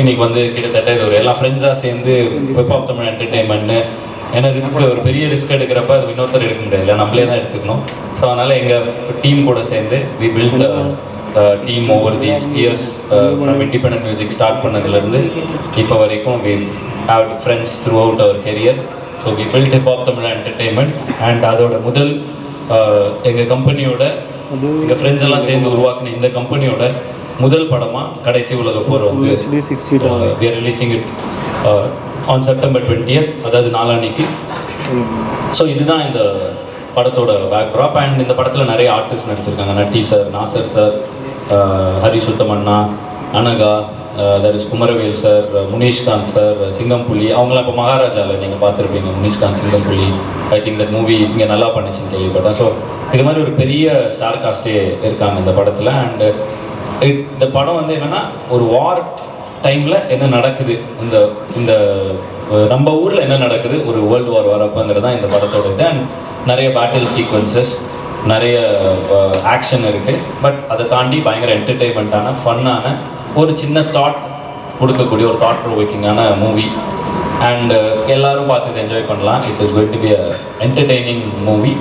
இன்னைக்கு வந்து கிட்டத்தட்ட இது ஒரு எல்லா ஃப்ரெண்ட்ஸாக சேர்ந்து வெப் ஆஃப் தமிழ் என்டர்டெயின்மெண்ட்னு ஏன்னா ரிஸ்க் ஒரு பெரிய ரிஸ்க் எடுக்கிறப்ப அது இன்னொருத்தர் எடுக்க முடியாது. நம்மளே தான் எடுத்துக்கணும். ஸோ அதனால் எங்கள் டீம் கூட சேர்ந்து we build team over these years from independent music start பண்ணதுலேருந்து இப்போ வரைக்கும் we have friends throughout our career so we build hip hop Tamil entertainment and அதோட முதல் uh, எங்கள் கம்பெனியோட எங்கள் ஃப்ரெண்ட்ஸ் எல்லாம் சேர்ந்து உருவாக்கின இந்த கம்பெனியோட முதல் படமாக கடைசி உலக போர் வந்து we are releasing it on September twentieth அதாவது நாளான்னைக்கு. ஸோ இதுதான் இந்த படத்தோட பேக்ராப் அண்ட் இந்த படத்தில் நிறைய ஆர்டிஸ்ட் நடிச்சிருக்காங்க. நட்டி சார் நாசர் சார் ஹரி சுத்தமண்ணா அனகா தர் இஸ் குமரவேல் சார் முனீஷ்காந்த் சார் சிங்கம்புலி. அவங்களாம் இப்போ மகாராஜாவில் நீங்கள் பார்த்துருப்பீங்க. Munishkanth Singampuli. I think that movie இங்கே நல்லா பண்ணிச்சுன்னு கேள்விப்பட்டேன். ஸோ இது மாதிரி ஒரு பெரிய ஸ்டார் காஸ்டே இருக்காங்க இந்த படத்தில். அண்டு இந்த படம் வந்து என்னென்னா ஒரு வார் டைமில் என்ன நடக்குது? இந்த இந்த நம்ம ஊரில் என்ன நடக்குது? ஒரு வேர்ல்டு வார் வரப்போங்கிறது தான் இந்த படத்தோட இது. அண்ட் நிறைய பேட்டில் சீக்வன்சஸ் நிறைய ஆக்ஷன் இருக்குது பட் அதை தாண்டி பயங்கர என்டர்டெயின்மெண்ட்டான ஃபன்னான ஒரு சின்ன தாட் கொடுக்கக்கூடிய ஒரு தாட் ப்ரோவோக்கிங்கான மூவி அண்டு எல்லோரும் பார்த்து இதை என்ஜாய் பண்ணலாம். It is going to be a entertaining movie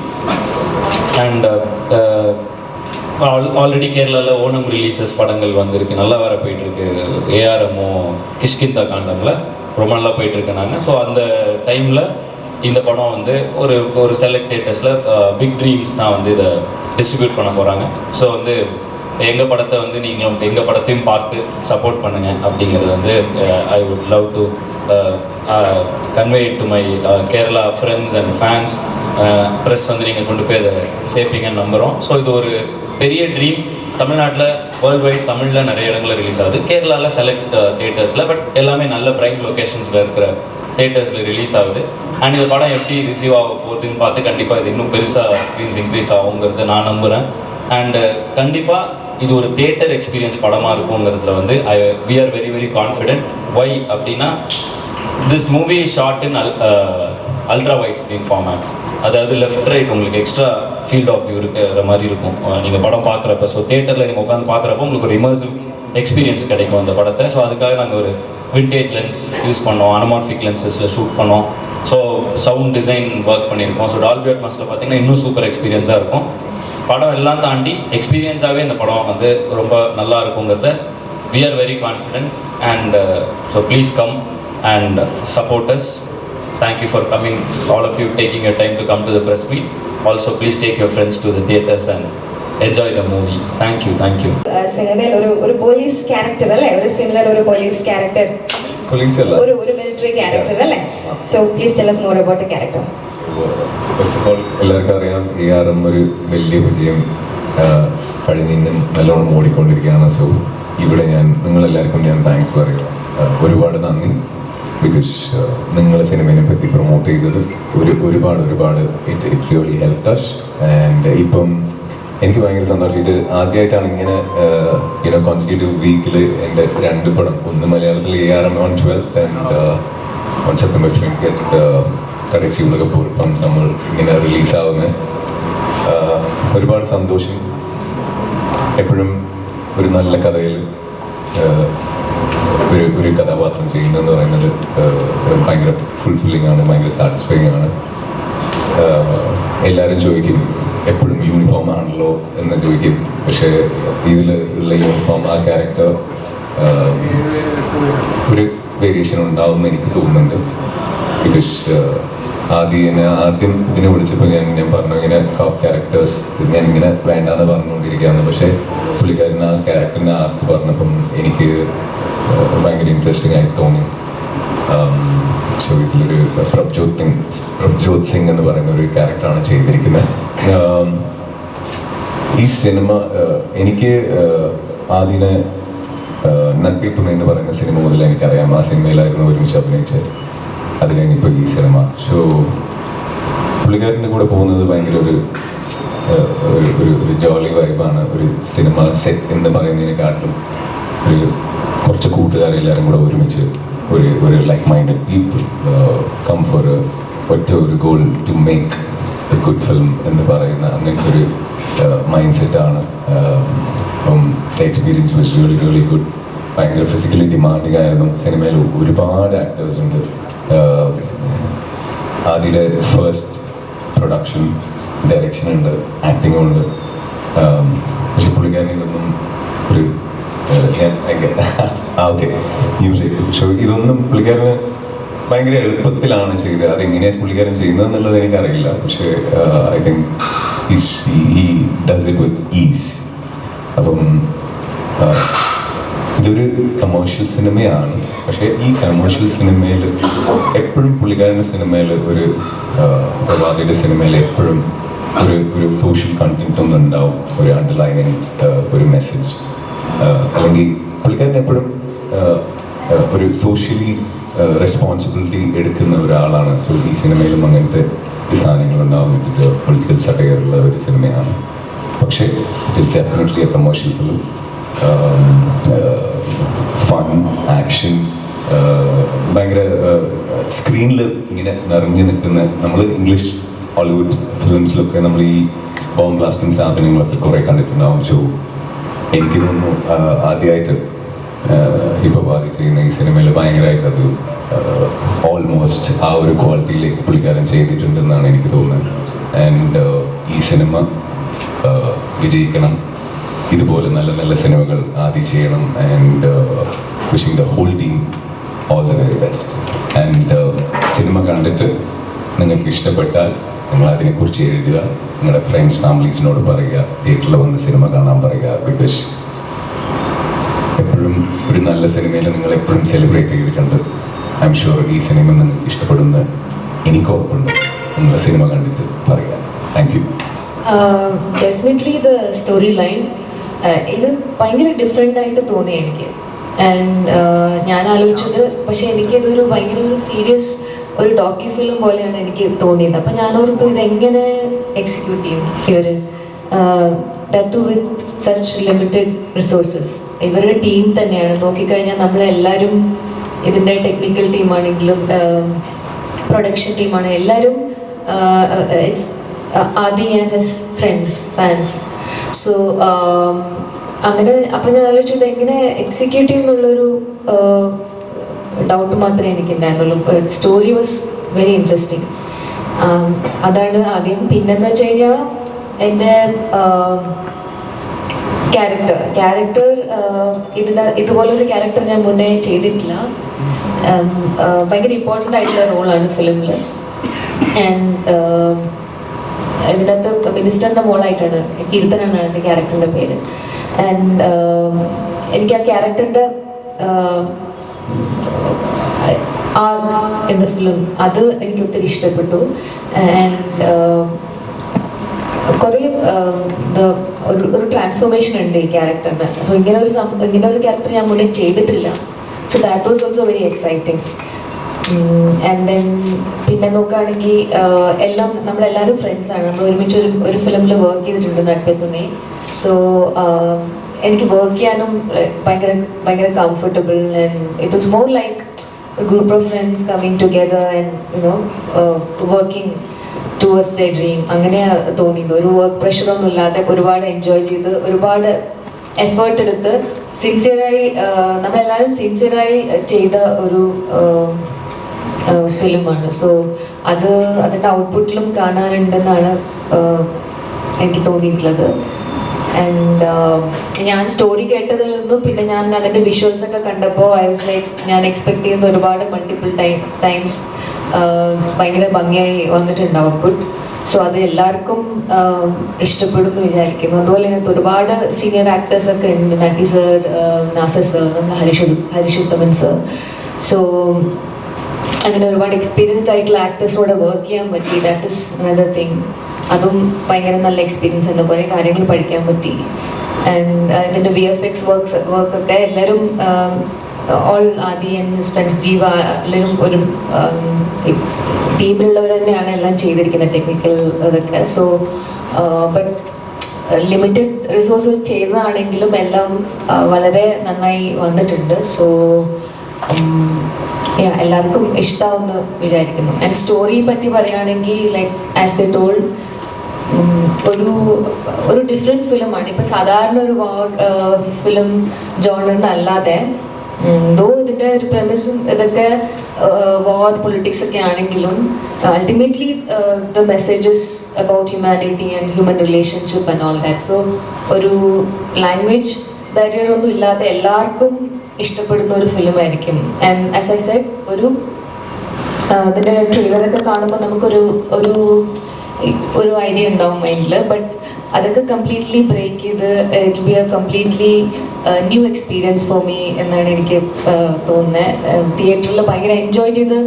and already கேரளாவில் ஓணம் ரிலீசஸ் படங்கள் வந்திருக்கு. நல்லா வர போயிட்டுருக்கு. ஏஆர்எம்மோ கிஷ்கிந்தா காண்டமில் ரொம்ப நல்லா போயிட்டுருக்கு நாங்கள் ஸோ அந்த டைமில் இந்த படம் வந்து ஒரு ஒரு செலக்ட் தேட்டர்ஸில் பிக் ட்ரீம்ஸ் தான் வந்து இதை டிஸ்ட்ரிபியூட் பண்ண போகிறாங்க ஸோ வந்து எங்கள் படத்தை வந்து நீங்களும் எங்கள் படத்தையும் பார்த்து சப்போர்ட் பண்ணுங்கள் அப்படிங்கிறது வந்து I would love to convey to my Kerala friends and fans press வந்து நீங்கள் கொண்டு போய் அதை சேர்ப்பீங்கன்னு நம்புகிறோம் ஸோ இது ஒரு பெரிய ட்ரீம் தமிழ்நாட்டில் வேர்ல்டு வைட் தமிழில் நிறைய இடங்களில் ரிலீஸ் ஆகுது. கேரளாவில் செலக்ட் தேட்டர்ஸில் பட் எல்லாமே நல்ல பிரைம் லொக்கேஷன்ஸில் இருக்கிற தேட்டர்ஸில் ரிலீஸ் ஆகுது. அண்ட் இந்த படம் எப்படி ரிசீவ் ஆக போகுதுன்னு பார்த்து கண்டிப்பாக இது இன்னும் பெருசாக ஸ்க்ரீன்ஸ் இன்க்ரீஸ் ஆகுங்கிறத நான் நம்புகிறேன் அண்டு uh, கண்டிப்பாக இது ஒரு தேட்டர் எக்ஸ்பீரியன்ஸ் படமாக இருக்குங்கிறதுல வந்து I we are very very confident why அப்படின்னா திஸ் மூவி ஷார்ட் இன் அல் அல்ட்ரா வைட் ஸ்க்ரீன் ஃபார்மேட் அதாவது லெஃப்ட் ரைட் உங்களுக்கு எக்ஸ்ட்ரா ஃபீல்ட் ஆஃப் வியூ இருக்கிற மாதிரி இருக்கும். நீங்கள் படம் பார்க்குறப்ப ஸோ தேட்டரில் நீங்கள் உட்காந்து பார்க்குறப்ப உங்களுக்கு ஒரு இமர்சிவ் எக்ஸ்பீரியன்ஸ் கிடைக்கும் அந்த படத்தை. ஸோ அதுக்காக நாங்கள் ஒரு விண்டேஜ் லென்ஸ் யூஸ் பண்ணோம் அனமார்ஃபிக் லென்சஸில் ஷூட் பண்ணோம். ஸோ சவுண்ட் டிசைன் ஒர்க் பண்ணியிருக்கோம். ஸோ டால்பி அட்மாஸில் பார்த்தீங்கன்னா இன்னும் சூப்பர் எக்ஸ்பீரியன்ஸாக இருக்கும். படம் எல்லாம் தாண்டி எக்ஸ்பீரியன்ஸாகவே இந்த படம் வந்து ரொம்ப நல்லா இருக்குங்கிறத we are very confident and so please come and supporters thank you for coming all of you taking a time to come to the press meet also please take your friends to the theatres and enjoy the movie thank you thank you സിനിമയിൽ ഒരു ഒരു police character അല്ലേ? ഒരു similar ഒരു police character police അല്ല ഒരു ഒരു military character അല്ലേ? So please tell us more about the character. First of all എല്ലാവർക്കും അറിയാം ഈ ആറും ഒരു വലിയ വിജയം കഴിഞ്ഞിന്നും നല്ലോണം ഓടിക്കൊണ്ടിരിക്കുകയാണ്. സോ ഇവിടെ ഞാൻ നിങ്ങളെല്ലാവർക്കും ഞാൻ താങ്ക്സ് പറയുക ഒരുപാട് നന്ദി. ബിക്കോസ് നിങ്ങൾ സിനിമയെ പറ്റി പ്രൊമോട്ട് ചെയ്തത് ഒരു ഒരുപാട് ഒരുപാട് it it really help touch and ഇപ്പം എനിക്ക് ഭയങ്കര സന്തോഷം. ഇത് ആദ്യമായിട്ടാണ് ഇങ്ങനെ യുനോ കോൺസിക്യൂട്ടീവ് വീക്കിൽ എന്റെ രണ്ട് പടം. ഒന്ന് മലയാളത്തിൽ A R M on twelfth and on September twenty Kadaisi Ulagapor ഇപ്പം നമ്മൾ ഇങ്ങനെ റിലീസാവുന്ന ഒരുപാട് സന്തോഷം. എപ്പോഴും ഒരു നല്ല കഥയിൽ ഒരു ഒരു കഥാപാത്രം ചെയ്യുന്നതെന്ന് പറയുന്നത് ഭയങ്കര ഫുൾഫില്ലിംഗ് ആണ് ഭയങ്കര സാറ്റിസ്ഫൈങ് ആണ്. എല്ലാവരും ചോദിക്കും എപ്പോഴും യൂണിഫോം ആണല്ലോ? എന്ന് ചോദിക്കും. പക്ഷേ ഇതിൽ ഉള്ള യൂണിഫോം ആ ക്യാരക്ടർ ഒരു വേരിയേഷൻ ഉണ്ടാവുമെന്ന് എനിക്ക് തോന്നുന്നുണ്ട്. ബിക്കോസ് ആദ്യം എന്നെ ആദ്യം ഇതിനെ വിളിച്ചപ്പോൾ ഞാൻ ഞാൻ പറഞ്ഞു ഇങ്ങനെ ക്യാരക്ടേഴ്സ് ഞാൻ ഇങ്ങനെ വേണ്ടാന്ന് പറഞ്ഞുകൊണ്ടിരിക്കുകയാണ്. പക്ഷേ പുള്ളിക്കാരൻ ആ ക്യാരക്ടറിനെ ആർക്ക് പറഞ്ഞപ്പം എനിക്ക് ഭയങ്കര ഇൻട്രസ്റ്റിംഗ് ആയി തോന്നി. സോ ഇതിലൊരു പ്രഭ്ജോത് സിംഗ് പ്രഭ്ജോത് സിംഗ് എന്ന് പറയുന്ന ഒരു ക്യാരക്ടറാണ് ചെയ്തിരിക്കുന്നത് ഈ സിനിമ എനിക്ക് ആദ്യനെ നട്ടി തുണ എന്ന് പറയുന്ന സിനിമ മുതൽ എനിക്കറിയാം. ആ സിനിമയിലായിരുന്നു ഒരുമിച്ച് അഭിനയിച്ചത്. അത് കഴിഞ്ഞിപ്പോൾ ഈ സിനിമ. ഷോ പുള്ളിക്കാരന്റെ കൂടെ പോകുന്നത് ഭയങ്കര ഒരു ഒരു ഒരു ജോളി വൈബാണ് ഒരു സിനിമ സെറ്റ് എന്ന് പറയുന്നതിനെക്കാട്ടിലും ഒരു കുറച്ച് കൂട്ടുകാരെല്ലാവരും കൂടെ ഒരുമിച്ച് ഒരു ഒരു like minded people come for ഒറ്റ ഒരു goal to make a good film എന്ന് പറയുന്ന അങ്ങനത്തെ ഒരു മൈൻഡ് സെറ്റാണ് അപ്പം എക്സ്പീരിയൻസ് വെച്ച് ഗുഡ് ഭയങ്കര ഫിസിക്കലി ഡിമാൻഡിങ് ആയിരുന്നു. സിനിമയിൽ ഒരുപാട് ആക്ടേഴ്സ് ഉണ്ട്. ആദ്യയുടെ ഫസ്റ്റ് പ്രൊഡക്ഷൻ ഡയറക്ഷൻ ഉണ്ട് ആക്ടിങ് ഉണ്ട്. പക്ഷെ പുള്ളിക്കാരൻ ഇതൊന്നും ഒരു ആ ഓക്കെ മ്യൂസിക് പക്ഷെ ഇതൊന്നും പുള്ളിക്കാരന് ഭയങ്കര എളുപ്പത്തിലാണ് ചെയ്തത്. അതെങ്ങനെയാണ് പുള്ളിക്കാരൻ ചെയ്യുന്നത് എന്നുള്ളത് എനിക്കറിയില്ല. പക്ഷേ I think is he does it with is അപ്പം ഇതൊരു കമേഴ്ഷ്യൽ സിനിമയാണ് പക്ഷേ ഈ കമേഴ്ഷ്യൽ സിനിമയിൽ എപ്പോഴും പുള്ളിക്കാരന്റെ സിനിമയിൽ ഒരു പ്രഭാതയുടെ സിനിമയിൽ എപ്പോഴും ഒരു ഒരു സോഷ്യൽ കണ്ടന്റ് ഒന്നും ഉണ്ടാവും. ഒരു അണ്ടർലൈനിങ് ഒരു മെസ്സേജ് അല്ലെങ്കിൽ പുള്ളിക്കാരൻ എപ്പോഴും ഒരു സോഷ്യലി റെസ്പോൺസിബിലിറ്റി എടുക്കുന്ന ഒരാളാണ്. സോ ഈ സിനിമയിലും അങ്ങനത്തെ സാധനങ്ങൾ ഇറ്റ് പൊളിറ്റിക്കൽ സട്ടയറുള്ള ഒരു സിനിമയാണ് പക്ഷേ it is definitely a commercial film fun action ഭയങ്കര സ്ക്രീനിൽ ഇങ്ങനെ നിറഞ്ഞു നിൽക്കുന്ന നമ്മൾ ഇംഗ്ലീഷ് ഹോളിവുഡ് ഫിലിംസിലൊക്കെ നമ്മൾ ഈ ബോംബ് ബ്ലാസ്റ്റിംഗ് സാധനങ്ങളൊക്കെ കുറേ കണ്ടിട്ടുണ്ടാവും. സോ എനിക്ക് തോന്നുന്നു ആദ്യമായിട്ട് ഇപ്പോൾ ബാധി ചെയ്യുന്ന ഈ സിനിമയിൽ ഭയങ്കരമായിട്ട് അത് ഓൾമോസ്റ്റ് ആ ഒരു ക്വാളിറ്റിയിലേക്ക് പുള്ളിക്കാരൻ ചെയ്തിട്ടുണ്ടെന്നാണ് എനിക്ക് തോന്നുന്നത്. ആൻഡ് ഈ സിനിമ വിജയിക്കണം. ഇതുപോലെ നല്ല നല്ല സിനിമകൾ ആദ്യം ചെയ്യണം and wishing the whole team all the very best and cinema കണ്ടിട്ട് നിങ്ങൾക്ക് ഇഷ്ടപ്പെട്ടാൽ നിങ്ങൾ അതിനെക്കുറിച്ച് എഴുതുക നിങ്ങളുടെ ഫ്രണ്ട്സ് ഫാമിലീസിനോട് പറയുക തിയേറ്ററിൽ വന്ന് സിനിമ കാണാൻ പറയുക ബിക്കോസ് എപ്പോഴും ഒരു നല്ല സിനിമയിൽ നിങ്ങൾ എപ്പോഴും സെലിബ്രേറ്റ് ചെയ്തിട്ടുണ്ട്. ഐ എം ഷുവർ ഈ സിനിമ നിങ്ങൾക്ക് ഇഷ്ടപ്പെടുന്ന എനിക്ക് ഉറപ്പുണ്ട് നിങ്ങൾ സിനിമ കണ്ടിട്ട് പറയുക. Thank you definitely the story line ഇത് ഭയങ്കര ഡിഫറെന്റ് ആയിട്ട് തോന്നി എനിക്ക്. ആൻഡ് ഞാൻ ആലോചിച്ചത് പക്ഷെ എനിക്കിതൊരു ഭയങ്കര ഒരു സീരിയസ് ഒരു ഡോക്യു ഫിലിം പോലെയാണ് എനിക്ക് തോന്നിയത്. അപ്പം ഞാൻ ഓർത്തു ഇതെങ്ങനെ എക്സിക്യൂട്ട് ചെയ്യും? That too with such limited resources ഇവരുടെ ടീം തന്നെയാണ്. നോക്കിക്കഴിഞ്ഞാൽ നമ്മളെല്ലാവരും ഇതിന്റെ ടെക്നിക്കൽ ടീമാണെങ്കിലും പ്രൊഡക്ഷൻ ടീമാണ് എല്ലാവരും it's Aadhi and his friends fans so അങ്ങനെ അപ്പം ഞാൻ ആലോചിച്ചു എങ്ങനെ എക്സിക്യൂട്ട് ചെയ്യുന്നുള്ളൊരു ഡൗട്ട് മാത്രമേ എനിക്കുണ്ടായിരുന്നുള്ളൂ. സ്റ്റോറി വാസ് വെരി ഇൻട്രസ്റ്റിംഗ് അതാണ് ആദ്യം. പിന്നെന്ന് വെച്ച് കഴിഞ്ഞാൽ എന്റെ ക്യാരക്ടർ ക്യാരക്ടർ ഇതിന് ഇതുപോലൊരു ക്യാരക്ടർ ഞാൻ മുന്നേ ചെയ്തിട്ടില്ല. ഭയങ്കര ഇമ്പോർട്ടന്റ് ആയിട്ടുള്ള റോളാണ് ഫിലിമിൽ ആൻഡ് ഇതിനകത്ത് മിനിസ്റ്ററിന്റെ മോളായിട്ടാണ് കീർത്തനാണ് എന്റെ ക്യാരക്ടറിന്റെ പേര്. ആൻഡ് എനിക്ക് ആ ക്യാരക്ടറിന്റെ ആർ എന്ന ഫിലിം അത് എനിക്ക് ഒത്തിരി ഇഷ്ടപ്പെട്ടു. ആൻഡ് കുറേ ഒരു ഒരു ട്രാൻസ്ഫോർമേഷൻ ഉണ്ട് ഈ ക്യാരക്ടറിന്. സോ ഇങ്ങനെ ഒരു ഇങ്ങനെ ഒരു ക്യാരക്ടർ ഞാൻ മുന്നേ ചെയ്തിട്ടില്ല. So that was also very exciting and then പിന്നെ നോക്കുകയാണെങ്കിൽ എല്ലാം നമ്മളെല്ലാവരും ഫ്രണ്ട്സാണ് നമ്മൾ ഒരുമിച്ച് ഒരു ഒരു ഫിലിമിൽ വർക്ക് ചെയ്തിട്ടുണ്ട് നട്പെത്തുണേ സോ എനിക്ക് വർക്ക് ചെയ്യാനും ഭയങ്കര ഭയങ്കര comfortable and it was more like group of friends coming together and you know working towards the dream അങ്ങനെ തോന്നിയത്. ഒരു വർക്ക് പ്രഷറൊന്നും ഇല്ലാതെ ഒരുപാട് എൻജോയ് ചെയ്ത് ഒരുപാട് എഫേർട്ട് എടുത്ത് സിൻസിയറായി നമ്മളെല്ലാവരും സിൻസിയറായി ചെയ്ത ഒരു ഫിലിമാണ്. സോ അത് അതിന്റെ ഔട്ട്പുട്ടിലും കാണാനുണ്ടെന്നാണ് എനിക്ക് തോന്നിയിട്ടുള്ളത്. ആൻഡ് ഞാൻ സ്റ്റോറി കേട്ടതിൽ നിന്നും പിന്നെ ഞാൻ അതിന്റെ വിഷ്വൽസ് ഒക്കെ കണ്ടപ്പോൾ ഐ വാസ് ലൈക്ക് ഞാൻ എക്സ്പെക്ട് ചെയ്യുന്ന ഒരുപാട് മൾട്ടിപ്പിൾ ടൈം ടൈംസ് ഭയങ്കര ഭംഗിയായി വന്നിട്ടുണ്ട് ഔട്ട്പുട്ട് സോ അത് എല്ലാവർക്കും ഇഷ്ടപ്പെടുന്നു വിചാരിക്കുന്നു. അതുപോലെ തന്നെ ഒരുപാട് സീനിയർ ആക്ടേഴ്സ് ഒക്കെ ഉണ്ട്. നട്ടി സർ നാസർ സർ നമ്മുടെ ഹരിഷു ഹരിഷുത്തമൻ സർ സോ അങ്ങനെ ഒരുപാട് എക്സ്പീരിയൻസ്ഡ് ആയിട്ടുള്ള ആക്ടേഴ്സോടെ വർക്ക് ചെയ്യാൻ പറ്റി. ദാറ്റ് ഇസ് അനദർ തിങ് അതും ഭയങ്കര നല്ല എക്സ്പീരിയൻസ് ആണ്. കുറേ കാര്യങ്ങൾ പഠിക്കാൻ പറ്റി. ആൻഡ് ഇതിന്റെ വി എഫ് എക്സ് വർക്ക്സ് വർക്കൊക്കെ എല്ലാവരും all Aadhi and his friends Jeeva എല്ലാവരും ഒരു ടീമിലുള്ളവർ തന്നെയാണ് എല്ലാം ചെയ്തിരിക്കുന്നത് ടെക്നിക്കൽ ഇതൊക്കെ. സോ ബട്ട് ലിമിറ്റഡ് റിസോഴ്സ് ചെയ്തതാണെങ്കിലും എല്ലാം വളരെ നന്നായി വന്നിട്ടുണ്ട്. സോ എല്ലാവർക്കും ഇഷ്ടമാവുമെന്ന് വിചാരിക്കുന്നു. ആൻഡ് സ്റ്റോറിയെ പറ്റി പറയുകയാണെങ്കിൽ ലൈക്ക് ആസ് ദ ടോൾ ഒരു ഒരു ഡിഫറെന്റ് ഫിലിമാണ് ഇപ്പോൾ സാധാരണ ഒരു വാർഡ് ഫിലിം ജോണറിന് അല്ലാതെ ദോ ഇതിന്റെ ഒരു പ്രമിസും ഇതൊക്കെ വാർ പൊളിറ്റിക്സ് ഒക്കെ ആണെങ്കിലും ultimately the messages about humanity and human relationship and all that so ഒരു ലാംഗ്വേജ് ബാരിയർ ഒന്നും ഇല്ലാതെ എല്ലാവർക്കും ഇഷ്ടപ്പെടുന്ന ഒരു ഫിലിം ആയിരിക്കും ആൻഡ് ആസ് ഐ സെഡ് ഒരു അതിന്റെ ട്രെയിലറൊക്കെ കാണുമ്പോൾ നമുക്കൊരു ഒരു ഒരു ഐഡിയ ഉണ്ടാവും മൈൻഡിൽ ബട്ട് അതൊക്കെ കംപ്ലീറ്റ്ലി ബ്രേക്ക് ചെയ്ത് it be a completely new experience for me എന്നാണ് എനിക്ക് തോന്നുന്നത് തിയേറ്ററിൽ ഭയങ്കര എൻജോയ് ചെയ്ത്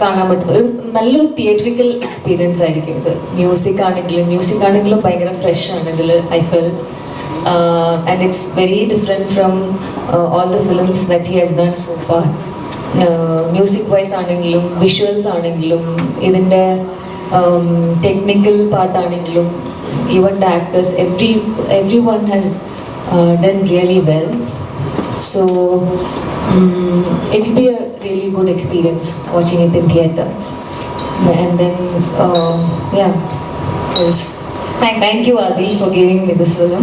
കാണാൻ പറ്റുന്ന ഒരു നല്ലൊരു തിയേറ്ററിക്കൽ എക്സ്പീരിയൻസ് ആയിരിക്കും ഇത്. മ്യൂസിക് ആണെങ്കിലും മ്യൂസിക് ആണെങ്കിലും ഭയങ്കര ഫ്രഷ് ആണ് ഇതിൽ I felt and it's very different from all the films that he has done so far music wise ആണെങ്കിലും വിഷ്വൽസ് ആണെങ്കിലും ഇതിന്റെ technical പാർട്ടാണെങ്കിലും even the actors every every one has done really well so it be a really good experience watching it in theatre and then yeah thank you Aadhi for giving me this film